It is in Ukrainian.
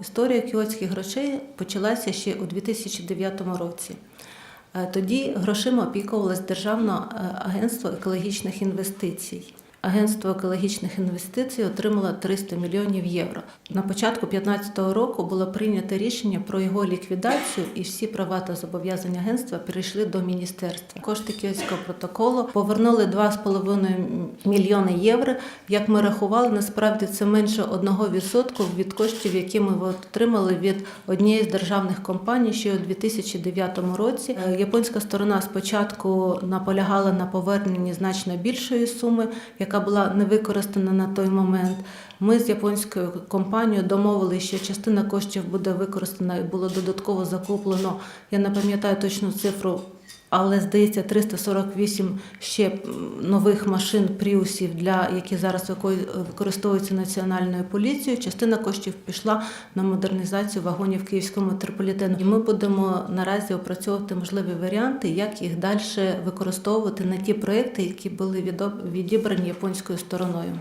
Історія кіотських грошей почалася ще у 2009 році. Е, Тоді грошима опікувалось Державне е, агентство екологічних інвестицій. Агентство екологічних інвестицій отримало 300 мільйонів євро. На початку 2015 року було прийнято рішення про його ліквідацію, і всі права та зобов'язання агентства перейшли до міністерства. Кошти Київського протоколу повернули 2,5 мільйони євро. Як ми рахували, насправді це менше 1% від коштів, які ми отримали від однієї з державних компаній ще у 2009 році. Е, Японська сторона спочатку наполягала на поверненні значно більшої суми, яка була не використана на той момент. Ми з японською компанією домовили, що частина коштів буде використана і було додатково закуплено. Я не пам'ятаю точну цифру. Але здається, 348 ще нових машин пріусів, для які зараз використовуються національною поліцією. Частина коштів пішла на модернізацію вагонів київського метрополітену. І ми будемо наразі опрацьовувати можливі варіанти, як їх далі використовувати на ті проекти, які були відібрані японською стороною.